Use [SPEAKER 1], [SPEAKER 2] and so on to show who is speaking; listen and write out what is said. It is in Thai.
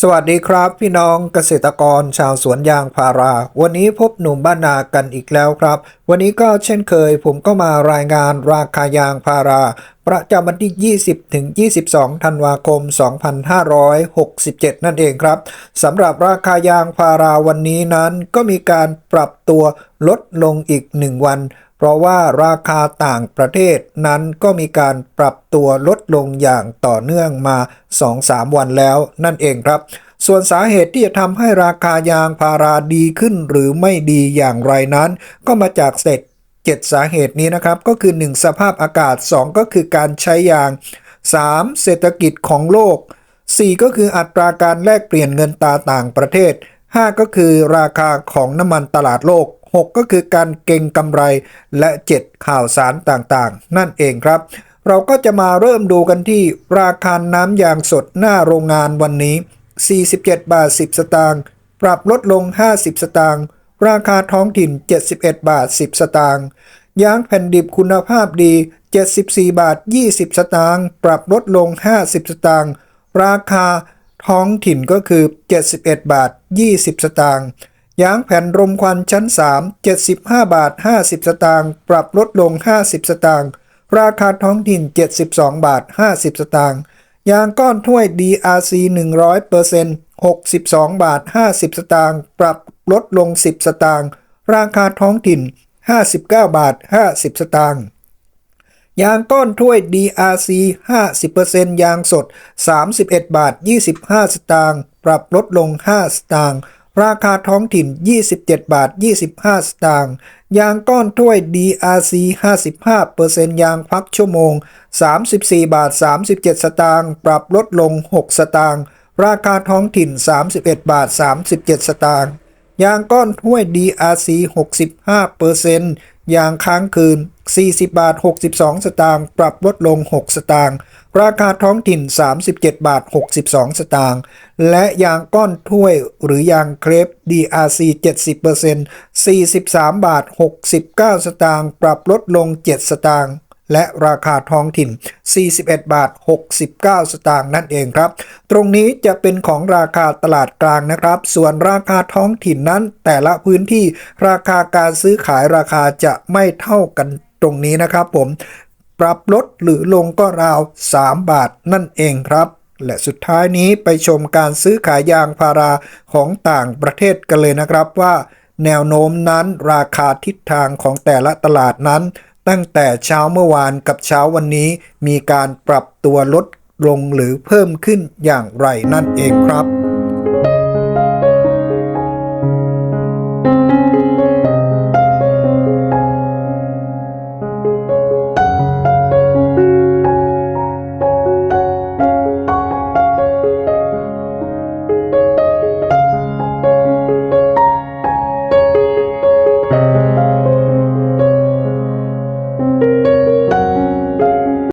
[SPEAKER 1] สวัสดีครับ พี่น้องเกษตรกรชาวสวนยางพารา วันนี้พบหนุ่มบ้านนากันอีกแล้วครับ วันนี้ก็เช่นเคย ผมก็มารายงานราคายางพารา ประจำวันที่ 20 ถึง 22 ธันวาคม 2567 นั่นเองครับสำหรับราคายางพาราวันนี้นั้นก็มีการปรับตัวลดลงอีก 1 วัน เพราะว่าราคาต่างประเทศนั้นก็มีการปรับตัวลดลงอย่างต่อเนื่องมา 2-3 วันแล้วนั่นเองครับ ส่วนสาเหตุที่จะทำให้ราคายางพาราดีขึ้นหรือไม่ดีอย่างไรนั้น ก็มาจากเศษ7สาเหตุนี้นะครับ ก็คือ 1 สภาพอากาศ 2 ก็คือการใช้ยาง 3. เศรษฐกิจของโลก 4 ก็คืออัตราการแลกเปลี่ยนเงินตราต่างประเทศ 5 ก็คือราคาของน้ำมันตลาดโลก 6 ก็คือการเก็งกำไร และ 7 ข่าวสารต่างๆ นั่นเองครับ เราก็จะมาเริ่มดูกันที่ราคาน้ำยางสดหน้าโรงงานวันนี้ 47 บาท 10 สตางค์ปรับลดลง 50 สตางค์ราคาท้องถิ่น 71 บาท 10 สตางค์ยางแผ่นดิบคุณภาพดี 74 บาท 20 สตางค์ปรับลดลง 50 สตางค์ราคาท้องถิ่นก็คือ 71 บาท 20 สตางค์ ยางแผ่นรมควันชั้น 3 75 บาท 50 สตางค์ปรับลดลง 50 สตางค์ราคาท้องถิ่น 72 บาท 50 สตางค์ยางก้อนถ้วย DRC 100% 62 บาท 50 สตางค์ปรับลดลง 10 สตางค์ราคาท้องถิ่น 59 บาท 50 สตางค์ยางก้อนถ้วย DRC 50%ยางสด 31 บาท 25 สตางค์ปรับลดลง 5 สตางค์ ราคาท้องถิ่น 27 บาท 25 สตางค์ยางก้อนถ้วย DRC 55%ยางพักชั่วโมง 34 บาท 37 สตางค์ปรับลดลง 6 สตางค์ราคาท้องถิ่น 31 บาท 37 สตางค์ยางก้อนถ้วย DRC 65% ยางค้างคืน 40 บาท 62 สตางค์ ปรับลดลง 6 สตางค์ ราคาท้องถิ่น 37 บาท 62 สตางค์ และยางก้อนถ้วยหรือยางเครป DRC 70% 43 บาท 69 สตางค์ ปรับลดลง 7 สตางค์ และราคาท้องถิ่น 41 บาท 69 สตางค์นั่นเองครับ ตรงนี้จะเป็นของราคาตลาดกลางนะครับ ส่วนราคาท้องถิ่นนั้น แต่ละพื้นที่ราคาการซื้อขายราคาจะไม่เท่ากันตรงนี้นะครับผม ปรับลดหรือลงก็ราว 3 บาทนั่นเองครับ และสุดท้ายนี้ไปชมการซื้อขายยางพาราของต่างประเทศกันเลยนะครับว่า แนวโน้มนั้นราคาทิศทางของแต่ละตลาดนั้น ตั้งแต่เช้าเมื่อวานกับเช้าวันนี้ มีการปรับตัวลดลงหรือเพิ่มขึ้นอย่างไรนั่นเองครับ